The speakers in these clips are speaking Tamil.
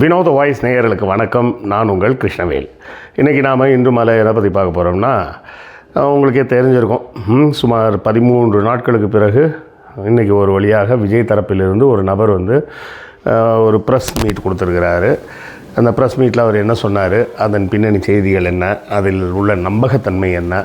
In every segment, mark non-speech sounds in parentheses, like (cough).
வினோத வாய்ஸ் நேயர்களுக்கு வணக்கம். நான் உங்கள் கிருஷ்ணவேல். இன்றைக்கி நாம் இன்று மலை எதை பற்றி பார்க்க போகிறோம்னா உங்களுக்கே தெரிஞ்சிருக்கும். சுமார் பதிமூன்று நாட்களுக்கு பிறகு இன்றைக்கி ஒரு வழியாக விஜய் தரப்பிலிருந்து ஒரு நபர் வந்து ஒரு ப்ரெஸ் மீட் கொடுத்துருக்கிறாரு. அந்த ப்ரெஸ் மீட்டில் அவர் என்ன சொன்னார்? அதன் பின்னணி செய்திகள் என்ன? அதில் உள்ள நம்பகத்தன்மை என்ன?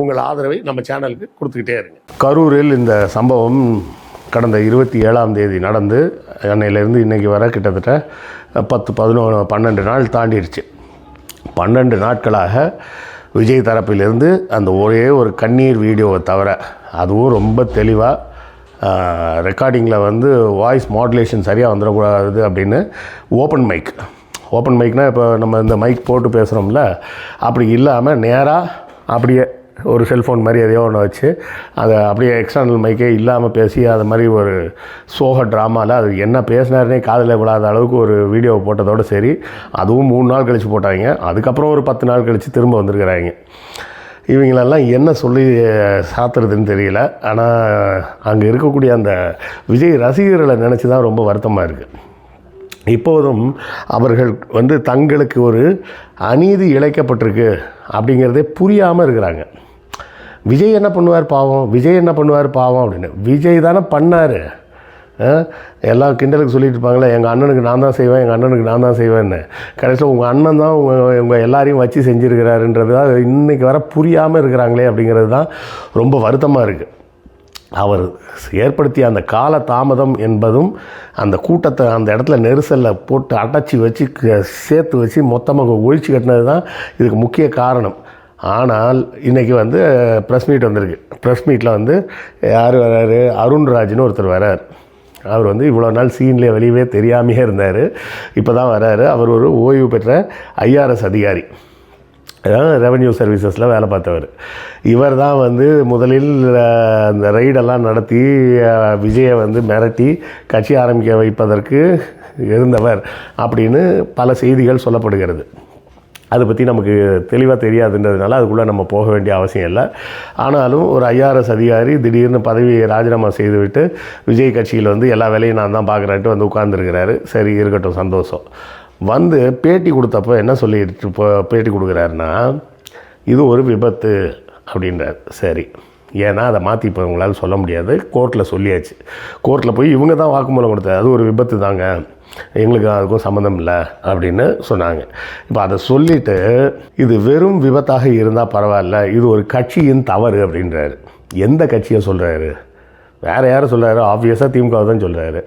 உங்கள் ஆதரவை நம்ம சேனலுக்கு கொடுத்துக்கிட்டே இருங்க. கரூரில் இந்த சம்பவம் கடந்த இருபத்தி ஏழாம் தேதி நடந்து அன்னையிலேருந்து இன்றைக்கி வர கிட்டத்தட்ட பத்து பதினொன்று பன்னெண்டு நாள் தாண்டிடுச்சு. பன்னெண்டு நாட்களாக விஜய் தரப்பிலிருந்து அந்த ஒரே ஒரு கண்ணீர் வீடியோவை தவிர அதுவும் ரொம்ப தெளிவாக ரெக்கார்டிங்கில் வந்து வாய்ஸ் மாடுலேஷன் சரியாக வந்துடக்கூடாது அப்படின்னு ஓப்பன் மைக் ஓப்பன் மைக்னால் இப்போ நம்ம இந்த மைக் போட்டு பேசுகிறோம்ல அப்படி இல்லாமல் நேராக அப்படியே ஒரு செல்ஃபோன் மாதிரி எதையோ ஒன்று வச்சு அதை அப்படியே எக்ஸ்டர்னல் மைக்கே இல்லாமல் பேசி அது மாதிரி ஒரு சோக ட்ராமாவில் அது என்ன பேசினாருனே காதில் விழாத அளவுக்கு ஒரு வீடியோ போட்டதோடு சரி அதுவும் மூணு நாள் கழித்து போட்டாங்க. அதுக்கப்புறம் ஒரு பத்து நாள் கழித்து திரும்ப வந்திருக்கிறாங்க. இவங்களெல்லாம் என்ன சொல்லி சாத்துறதுன்னு தெரியல. ஆனால் அங்கே இருக்கக்கூடிய அந்த விஜய் ரசிகர்களை நினச்சி தான் ரொம்ப வருத்தமாக இருக்குது இப்போதும் அவர்கள் வந்து தங்களுக்கு ஒரு அநீதி இழைக்கப்பட்டிருக்கு அப்படிங்கிறதே புரியாமல் இருக்கிறாங்க. விஜய் என்ன பண்ணுவார் பாவம்? விஜய் என்ன பண்ணுவார் பாவம் அப்படின்னு. விஜய் தானே பண்ணார். எல்லாம் கிண்டலுக்கு சொல்லிட்டு இருப்பாங்களே எங்கள் அண்ணனுக்கு நான் தான் செய்வேன் எங்கள் அண்ணனுக்கு நான் தான் செய்வேன்னு. கடைசியில் உங்கள் அண்ணன் தான் உங்கள் உங்கள் எல்லாரையும் வச்சு செஞ்சுருக்கிறாருன்றது தான் இன்றைக்கி வர புரியாமல் இருக்கிறாங்களே அப்படிங்கிறது தான் ரொம்ப வருத்தமாக இருக்குது அவர் ஏற்படுத்திய அந்த கால தாமதம் என்பதும் அந்த கூட்டத்தை அந்த இடத்துல நெரிசலில் போட்டு அடைச்சி வச்சு சேர்த்து வச்சு மொத்தமாக ஒழிச்சு கட்டினது தான் இதுக்கு முக்கிய காரணம். ஆனால் இன்றைக்கி வந்து ப்ரெஸ் மீட் வந்திருக்கு. ப்ரெஸ் மீட்டில் வந்து யார் வராரு? அருண்ராஜ்னு ஒருத்தர் வரார். அவர் வந்து இவ்வளோ நாள் சீன்லேயே வெளியவே தெரியாமையே இருந்தார். இப்போ தான் வராரு. அவர் ஒரு ஓய்வு பெற்ற ஐஆர்எஸ் அதிகாரி. ரெவன்யூ சர்வீசஸில் வேலை பார்த்தவர். இவர் தான் வந்து முதலில் அந்த ரைடெல்லாம் நடத்தி விஜயை வந்து மிரட்டி கட்சி ஆரம்பிக்க வைப்பதற்கு இருந்தவர் அப்படின்னு பல செய்திகள் சொல்லப்படுகிறது. அதை பற்றி நமக்கு தெளிவாக தெரியாதுன்றதுனால அதுக்குள்ளே நம்ம போக வேண்டிய அவசியம் இல்லை. ஆனாலும் ஒரு ஐஆர்எஸ் அதிகாரி திடீர்னு பதவியை ராஜினாமா செய்துவிட்டு விஜய் கட்சியில் வந்து எல்லா வேலையும் நான் தான் பார்க்குறேன்ட்டு வந்து உட்கார்ந்துருக்கிறாரு. சரி இருக்கட்டும் சந்தோஷம். வந்து பேட்டி கொடுத்தப்போ என்ன சொல்லிட்டு இப்போ பேட்டி கொடுக்குறாருன்னா இது ஒரு விபத்து அப்படின்றார். சரி ஏன்னா அதை மாற்றி இப்போ உங்களால் சொல்ல முடியாது. கோர்ட்டில் சொல்லியாச்சு. கோர்ட்டில் போய் இவங்க தான் வாக்குமூலம் கொடுத்தாரு. அது ஒரு விபத்து தாங்க எங்களுக்கு அதுக்கும் சம்மந்தம் இல்லை அப்படின்னு சொன்னாங்க. இப்போ அதை சொல்லிவிட்டு இது வெறும் விபத்தாக இருந்தால் பரவாயில்ல இது ஒரு கட்சியின் தவறு அப்படின்றாரு. எந்த கட்சியை சொல்கிறாரு வேறு யாரும் சொல்கிறாரு ஆப்வியஸாக திமுக தான் சொல்கிறாரு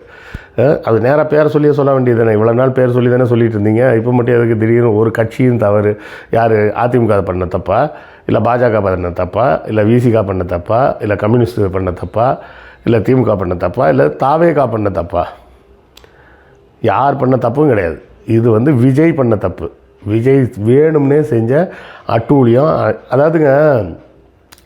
அது நேராக பேரை சொல்லியே சொல்ல வேண்டியது தானே இவ்வளோ நாள் பேர் சொல்லி தானே சொல்லிட்டு இருந்தீங்க. இப்போ மட்டும் எதுக்கு திடீர்னு ஒரு கட்சியின் தவறு? யார்? அதிமுக பண்ண தப்பா? இல்லை பாஜக பண்ண தப்பா? இல்லை விசிகா பண்ண தப்பா? இல்லை கம்யூனிஸ்ட் பண்ண தப்பா? இல்லை திமுக பண்ண தப்பா? இல்லை தாவேகா பண்ண தப்பா? யார் பண்ண தப்பும் கிடையாது. இது வந்து விஜய் பண்ண தப்பு. விஜய் வேணும்னே செஞ்ச அட்டூழியம். அ- அதாவதுங்க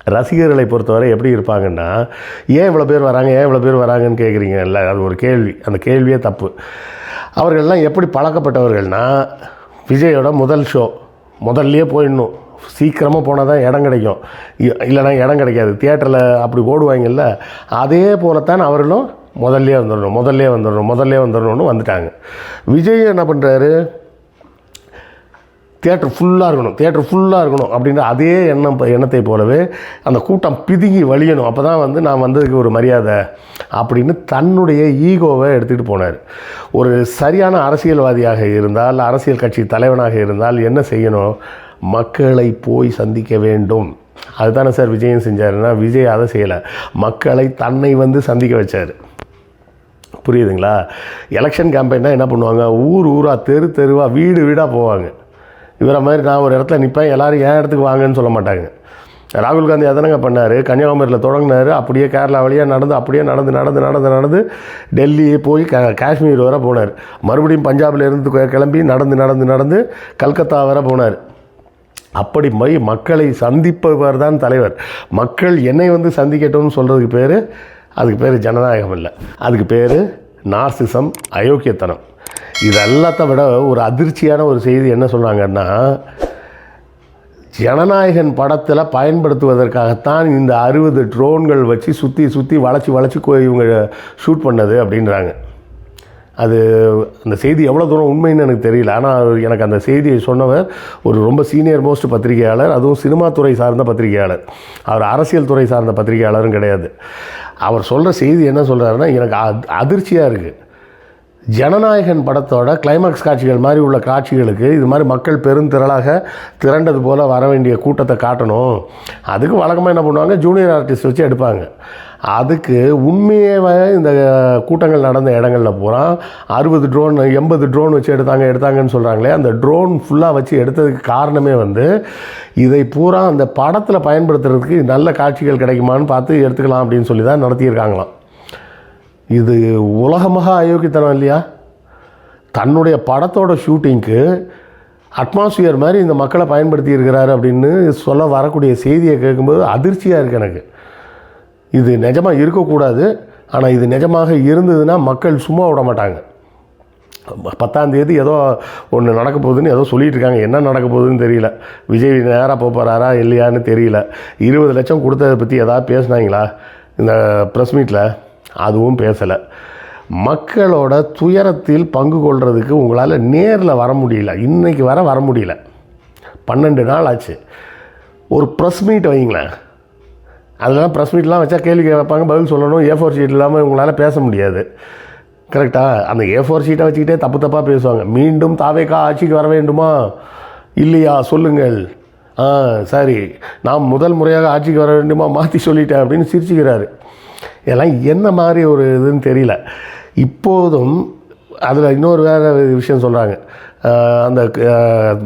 ரசிகர்களை பொறுத்தவரை எப்படி இருப்பாங்கன்னா ஏன் இவ்வளோ பேர் வராங்க ஏன் இவ்வளோ பேர் வராங்கன்னு கேட்குறீங்கல்ல அது ஒரு கேள்வி. அந்த கேள்வியே தப்பு. அவர்கள்லாம் எப்படி பழக்கப்பட்டவர்கள்னா விஜயோட முதல் ஷோ முதல்லையே போயிடணும். சீக்கிரமாக போனால் தான் இடம் கிடைக்கும். இ- இல்லைன்னா இடம் கிடைக்காது. தியேட்டரில் அப்படி ஓடுவாங்கல்ல அதே போலத்தான் அவர்களும் முதல்லே வந்துடணும் முதல்லே வந்துடணும் முதல்லே வந்துடணும்னு வந்துட்டாங்க. விஜய் என்ன பண்ணுறாரு தேட்டர் ஃபுல்லாக இருக்கணும் தேட்டர் ஃபுல்லாக இருக்கணும் அப்படின்ற அதே எண்ணம் எண்ணத்தை போலவே அந்த கூட்டம் பிதுங்கி வழியணும். அப்போ தான் வந்து நான் வந்ததுக்கு ஒரு மரியாதை அப்படின்னு தன்னுடைய ஈகோவை எடுத்துகிட்டு போனார். ஒரு சரியான அரசியல்வாதியாக இருந்தால் அரசியல் கட்சி தலைவனாக இருந்தால் என்ன செய்யணும்? மக்களை போய் சந்திக்க வேண்டும். அதுதானே சார் விஜயம் செஞ்சாருன்னா விஜய் அதை செய்யலை. மக்களை தன்னை வந்து சந்திக்க வச்சார். புரியுதுங்களா? எலெக்ஷன் கேம்பெயின்னா என்ன பண்ணுவாங்க? ஊர் ஊராக தெரு தெருவாக வீடு வீடாக போவாங்க. இவரை மாதிரி நான் ஒரு இடத்துல நிற்பேன் எல்லோரும் என் இடத்துக்கு வாங்கன்னு சொல்ல மாட்டாங்க. ராகுல் காந்தி எதனங்க பண்ணார்? கன்னியாகுமரியில் தொடங்கினார் அப்படியே கேரளா வழியாக நடந்து அப்படியே நடந்து நடந்து நடந்து நடந்து டெல்லி போய் க காஷ்மீர் வர போனார். மறுபடியும் பஞ்சாபில் இருந்து கிளம்பி நடந்து நடந்து நடந்து கல்கத்தா வர போனார். அப்படி மை மக்களை சந்திப்பவர் தான் தலைவர். மக்கள் என்னை வந்து சந்திக்கட்டும்னு சொல்கிறதுக்கு பேர் அதுக்கு பேர் ஜனநாயகம் இல்லை. அதுக்கு பேர் நார்சிசம் அயோக்கியத்தனம். இது எல்லாத்த விட ஒரு அதிர்ச்சியான ஒரு செய்தி என்ன சொல்கிறாங்கன்னா ஜனநாயகன் படத்தில் பயன்படுத்துவதற்காகத்தான் இந்த அறுபது ட்ரோன்கள் வச்சு சுற்றி சுற்றி வளைச்சி வளைச்சி இவங்க ஷூட் பண்ணது அப்படின்றாங்க. அது அந்த செய்தி எவ்வளோ தூரம் உண்மைன்னு எனக்கு தெரியல. ஆனால் எனக்கு அந்த செய்தியை சொன்னவர் ஒரு ரொம்ப சீனியர் மோஸ்ட் பத்திரிகையாளர் அதுவும் சினிமா துறை சார்ந்த பத்திரிகையாளர். அவர் அரசியல் துறை சார்ந்த பத்திரிகையாளரும் கிடையாது. அவர் சொல்கிற செய்தி என்ன சொல்கிறாருன்னா எனக்கு அ- அதிர்ச்சியாக இருக்குது ஜனநாயகன் படத்தோட கிளைமாக்ஸ் காட்சிகள் மாதிரி உள்ள காட்சிகளுக்கு இது மாதிரி மக்கள் பெருந்திரளாக திரண்டது போல் வர வேண்டிய கூட்டத்தை காட்டணும். அதுக்கு வழக்கமாக என்ன பண்ணுவாங்க? ஜூனியர் ஆர்டிஸ்ட் வச்சு எடுப்பாங்க. அதுக்கு உண்மையாகவே இந்த கூட்டங்கள் நடந்த இடங்களில் பூரா அறுபது ட்ரோன் எண்பது ட்ரோன் வச்சு எடுத்தாங்க எடுத்தாங்கன்னு சொல்கிறாங்களே அந்த ட்ரோன் ஃபுல்லாக வச்சு எடுத்ததுக்கு காரணமே வந்து இதை பூரா அந்த படத்தில் பயன்படுத்துறதுக்கு நல்ல காட்சிகள் கிடைக்குமான்னு பார்த்து எடுத்துக்கலாம் அப்படின்னு சொல்லி தான் நடத்தியிருக்காங்களாம். இது உலகமாக அயோக்கியத்தனம் இல்லையா? தன்னுடைய படத்தோட ஷூட்டிங்க்கு அட்மாஸ்ஃபியர் மாதிரி இந்த மக்களை பயன்படுத்தி இருக்கிறாரு அப்படின்னு சொல்ல வரக்கூடிய செய்தியை கேட்கும்போது அதிர்ச்சியாக இருக்குது எனக்கு. இது நிஜமாக இருக்கக்கூடாது. ஆனால் இது நிஜமாக இருந்ததுன்னா மக்கள் சும்மா விட மாட்டாங்க. பத்தாம் தேதி ஏதோ ஒன்று நடக்க போகுதுன்னு ஏதோ சொல்லிட்டு இருக்காங்க. என்ன நடக்க போகுதுன்னு தெரியல. விஜய் நேராக போக போகிறாரா இல்லையான்னு தெரியல. இருபது லட்சம் கொடுத்ததை பற்றி எதாவது பேசுனாங்களா? இந்த ப்ரெஸ் மீட்டில் அதுவும் பேசலை. மக்களோட துயரத்தில் பங்கு கொள்றதுக்கு உங்களால் நேரில் வர முடியல. இன்றைக்கி வர வர முடியல. பன்னெண்டு நாள் ஆச்சு. ஒரு ப்ரெஸ் மீட் வைங்களேன் அதெல்லாம் ப்ரெஸ் மீட்லாம் வச்சா கேள்வி கேட்பாங்க பதில் சொல்லணும். ஏ ஃபோர் ஷீட் இல்லாமல் உங்களால் பேச முடியாது. கரெக்டாக அந்த ஏ ஃபோர் ஷீட்டை வச்சுக்கிட்டே தப்பு தப்பாக பேசுவாங்க. மீண்டும் தாவேக்கா ஆட்சிக்கு வர வேண்டுமா? இல்லையா? சொல்லுங்கள். ஆ சரி. நான் முதல் முறையாக ஆட்சிக்கு வர வேண்டுமா? மாற்றி சொல்லிட்டேன் அப்படின்னு சிரிச்சுக்கிறாரு. இதெல்லாம் என்ன மாதிரி ஒரு இதுன்னு தெரியல. இப்போதும் அதில் இன்னொரு வேறு விஷயம் சொல்கிறாங்க அந்த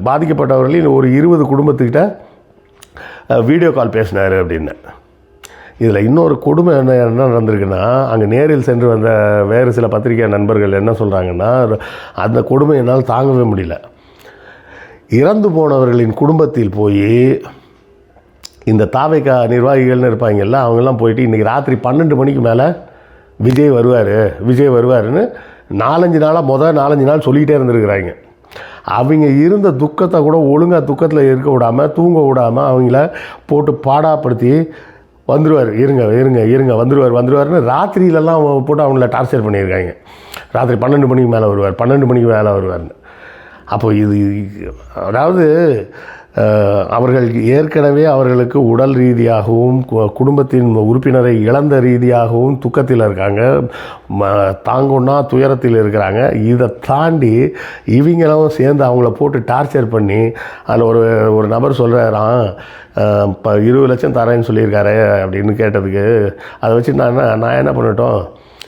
பாதிக்கப்பட்டவர்களையும் ஒரு இருபது குடும்பத்துக்கிட்ட வீடியோ கால் பேசினார் அப்படின்னு. இதில் இன்னொரு கொடுமை என்ன என்ன நடந்திருக்குன்னா அங்கே நேரில் சென்று வந்த வேறு சில பத்திரிகை நண்பர்கள் என்ன சொல்கிறாங்கன்னா அந்த கொடுமை என்னால் தாங்கவே முடியல. இறந்து போனவர்களின் குடும்பத்தில் போய் இந்த தாவைக்கா நிர்வாகிகள்னு இருப்பாங்கல்ல அவங்கெல்லாம் போயிட்டு இன்றைக்கி ராத்திரி பன்னெண்டு மணிக்கு மேலே விஜய் வருவார் விஜய் வருவாருன்னு நாலஞ்சு நாளாக மொதல் நாலஞ்சு நாள் சொல்லிக்கிட்டே இருந்திருக்கிறாங்க. அவங்க இருந்த துக்கத்தை கூட ஒழுங்காக துக்கத்தில் இருக்க விடாமல் தூங்க விடாமல் அவங்கள போட்டு பாடாப்படுத்தி வந்துடுவார் இருங்க இருங்க இருங்க வந்துடுவார் வந்துடுவார்னு ராத்திரியிலலாம் போட்டு அவங்கள டார்ச்சர் பண்ணியிருக்காங்க. ராத்திரி பன்னெண்டு மணிக்கு மேலே வருவார் பன்னெண்டு மணிக்கு மேலே வருவார்னு அப்போ இது அதாவது அவர்கள் ஏற்கனவே அவர்களுக்கு உடல் ரீதியாகவும் கு- குடும்பத்தின் உறுப்பினரை இழந்த ரீதியாகவும் துக்கத்தில் இருக்காங்க. ம துயரத்தில் இருக்கிறாங்க. இதை தாண்டி இவங்களும் சேர்ந்து அவங்கள போட்டு டார்ச்சர் பண்ணி அதில் ஒரு ஒரு நபர் சொல்கிறாராம் இப்போ இருபது லட்சம் தரேன்னு சொல்லியிருக்காரு அப்படின்னு கேட்டதுக்கு அதை வச்சு நான் நான் என்ன பண்ணட்டும்?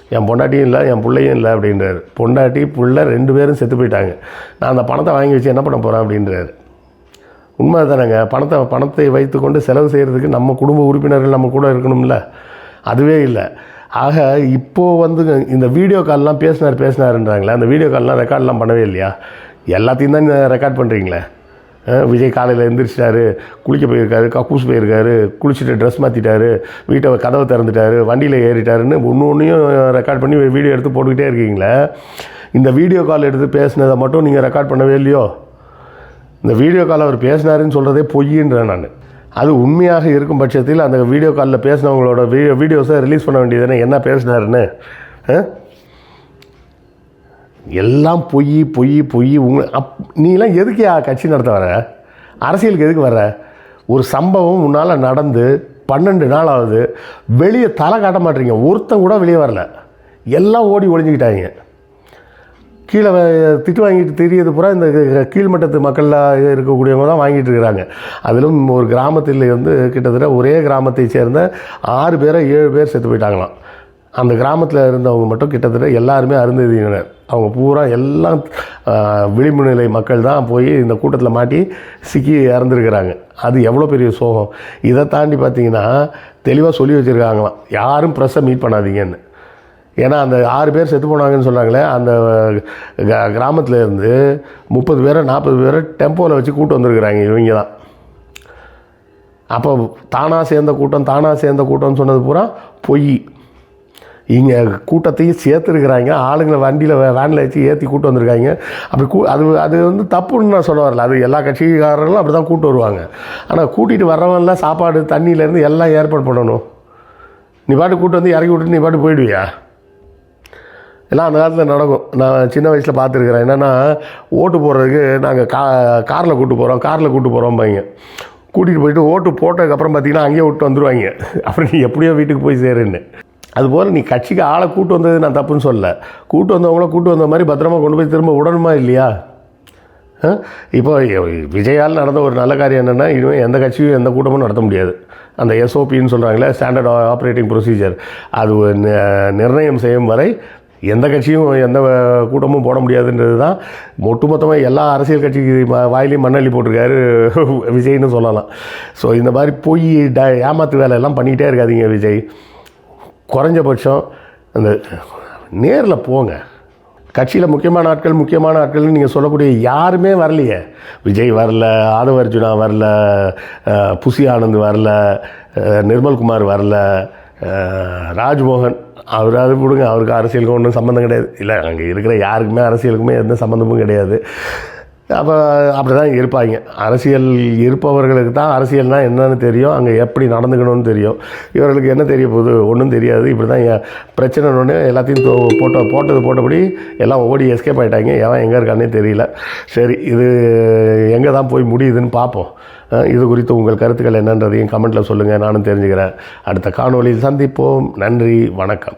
என் பொண்டாட்டியும் இல்லை என் பிள்ளையும் இல்லை அப்படின்றாரு. பொண்டாட்டி பிள்ளை ரெண்டு பேரும் செத்து போயிட்டாங்க. நான் அந்த பணத்தை வாங்கி வச்சு என்ன பண்ண போகிறேன் அப்படின்றாரு. உண்மை தானேங்க பணத்தை பணத்தை வைத்துக்கொண்டு செலவு செய்கிறதுக்கு நம்ம குடும்ப உறுப்பினர்கள் நம்ம கூட இருக்கணும்ல. அதுவே இல்லை. ஆக இப்போது வந்து இந்த வீடியோ கால்லாம் பேசினார் பேசினாருன்றாங்களே அந்த வீடியோ கால்லாம் ரெக்கார்ட்லாம் பண்ணவே இல்லையா? எல்லாத்தையும் தான் ரெக்கார்ட் பண்ணுறீங்களே விஜய் காலையில் எழுந்திரிச்சிட்டாரு குளிக்க போயிருக்காரு கக்கூஸ் போயிருக்காரு குளிச்சுட்டு ட்ரெஸ் மாற்றிட்டாரு வீட்டை கதவை திறந்துட்டாரு வண்டியில் ஏறிட்டாருன்னு ஒன்று ஒன்றையும் ரெக்கார்ட் பண்ணி வீடியோ எடுத்து போட்டுக்கிட்டே இருக்கீங்களே? இந்த வீடியோ கால் எடுத்து பேசினதை மட்டும் நீங்கள் ரெக்கார்ட் பண்ணவே இல்லையோ? இந்த வீடியோ கால் அவர் பேசினாருன்னு சொல்கிறதே பொய்யின்றேன் நான். அது உண்மையாக இருக்கும் பட்சத்தில் அந்த வீடியோ காலில் பேசினவங்களோட வீடியோ வீடியோஸை ரிலீஸ் பண்ண வேண்டியதுன்னு என்ன பேசினாருன்னு? ஆ? எல்லாம் பொய் பொய் பொய் உங்க அப் நீலாம் எதுக்கு கட்சி நடத்த வர? அரசியலுக்கு எதுக்கு வர? ஒரு சம்பவம் முன்னால் நடந்து பன்னெண்டு நாள் ஆகுது வெளியே தலை காட்ட மாட்டீங்க ஒருத்தன் கூட வெளியே வரல. எல்லாம் ஓடி ஒழிஞ்சிக்கிட்டாங்க கீழே திட்டு வாங்கிட்டு தெரியது பூரா இந்த கீழ்மட்டத்து மக்களாக இருக்கக்கூடியவங்க தான் வாங்கிட்டு இருக்கிறாங்க. அதிலும் ஒரு கிராமத்தில் வந்து கிட்டத்தட்ட ஒரே கிராமத்தை சேர்ந்த ஆறு பேரை ஏழு பேர் செத்து போயிட்டாங்களாம். அந்த கிராமத்தில் இருந்தவங்க மட்டும் கிட்டத்தட்ட எல்லாருமே அருந்ததியினர். அவங்க பூரா எல்லாம் விளிம்பு நிலை மக்கள் தான் போய் இந்த கூட்டத்தில் மாட்டி சிக்கி இறந்துருக்கிறாங்க அது எவ்வளோ பெரிய சோகம். இதை தாண்டி பார்த்தீங்கன்னா தெளிவாக சொல்லி வச்சுருக்காங்களாம். யாரும் ப்ரெஸ்ஸை மீட் பண்ணாதீங்கன்னு. ஏன்னா அந்த ஆறு பேர் செத்து போனாங்கன்னு சொன்னாங்களே அந்த கிராமத்தில் இருந்து முப்பது பேரை நாற்பது பேரை டெம்போவில் வச்சு கூட்டு வந்திருக்கிறாங்க இவங்க தான் அப்போ தானாக சேர்ந்த கூட்டம் தானாக சேர்ந்த கூட்டம்னு சொன்னது பூரா பொய். இங்கே கூட்டத்தையும் சேர்த்துருக்குறாங்க ஆளுங்களை வண்டியில் வேனில் வச்சு ஏற்றி கூட்டு வந்திருக்காங்க. அப்படி கூ அது அது வந்து தப்புன்னு நான் சொல்ல வரல. அது எல்லா கட்சிக்காரர்களும் அப்படி தான் கூட்டு வருவாங்க. ஆனால் கூட்டிகிட்டு வர்றவன்லாம் சாப்பாடு தண்ணியிலேருந்து எல்லாம் ஏற்பாடு பண்ணணும். நீ பாட்டு கூட்டு வந்து இறக்கி விட்டுட்டு நீ பாட்டு போயிடுவியா? எல்லாம் அந்த காலத்தில் நடக்கும். நான் சின்ன வயசில் பார்த்துருக்குறேன். என்னென்னா ஓட்டு போடுறதுக்கு நாங்கள் கா காரில் கூப்பிட்டு போகிறோம் காரில் கூட்டு போகிறோம் பையங்க கூட்டிகிட்டு போயிட்டு ஓட்டு போட்டதுக்கப்புறம் பார்த்தீங்கன்னா அங்கேயே விட்டு வந்துடுவாங்க அப்புறம் நீ எப்படியோ வீட்டுக்கு போய் சேருன்னு. அதுபோல் நீ கட்சிக்கு ஆளை கூட்டு வந்தது நான் தப்புன்னு சொல்லலை. கூட்டு வந்தவங்கள கூட்டு வந்த மாதிரி பத்திரமா கொண்டு போய் திரும்ப விடணுமா இல்லையா? இப்போ விஜயால் நடந்த ஒரு நல்ல காரியம் என்னென்னா இனிமேல் எந்த கட்சியும் எந்த கூட்டமும் நடத்த முடியாது. அந்த எஸ்ஓபின்னு சொல்கிறாங்களே ஸ்டாண்டர்ட் ஆப்ரேட்டிங் ப்ரொசீஜர் அது ஒரு நிர்ணயம் செய்யும் வரை எந்த கட்சியும் எந்த கூட்டமும் போட முடியாதுன்றது தான் ஒட்டுமொத்தமாக எல்லா அரசியல் கட்சி வாயிலையும் மண்ணள்ளி போட்டிருக்காரு (laughs) விஜய்னு சொல்லலாம். ஸோ இந்த மாதிரி போய் ட ஏமாத்து வேலையெல்லாம் பண்ணிக்கிட்டே இருக்காதீங்க விஜய். குறைஞ்சபட்சம் அந்த நேரில் போங்க. கட்சியில் முக்கியமான ஆட்கள் முக்கியமான ஆட்கள்னு நீங்கள் சொல்லக்கூடிய யாருமே வரலையே. விஜய் வரல ஆதவ அர்ஜுனா வரல புசி ஆனந்த் வரல நிர்மல்குமார் வரல ராஜ்மோகன் அவர் அது விடுங்க அவருக்கு அரசியலுக்கும் ஒன்றும் சம்மந்தம் கிடையாது. இல்லை அங்கே இருக்கிற யாருக்குமே அரசியலுக்குமே எந்த சம்மந்தமும் கிடையாது. அப்போ அப்படி தான் இருப்பாங்க. அரசியல் இருப்பவர்களுக்கு தான் அரசியல்னால் என்னன்னு தெரியும். அங்கே எப்படி நடந்துக்கணும்னு தெரியும். இவர்களுக்கு என்ன தெரிய போகுது? ஒன்றும் தெரியாது. இப்படி தான் என் பிரச்சனை ஒன்று எல்லாத்தையும் தோ- போட்ட போட்டது போட்டபடி எல்லாம் ஓடி எஸ்கேப் ஆகிட்டாங்க எவன் எங்கே இருக்கானே தெரியல. சரி இது எங்கே தான் போய் முடியுதுன்னு பார்ப்போம் இது குறித்து உங்கள் கருத்துக்கள் என்னன்றதையும் கமெண்ட்டில் சொல்லுங்கள் நானும் தெரிஞ்சுக்கிறேன். அடுத்த காணொலியில் சந்திப்போம். நன்றி. வணக்கம்.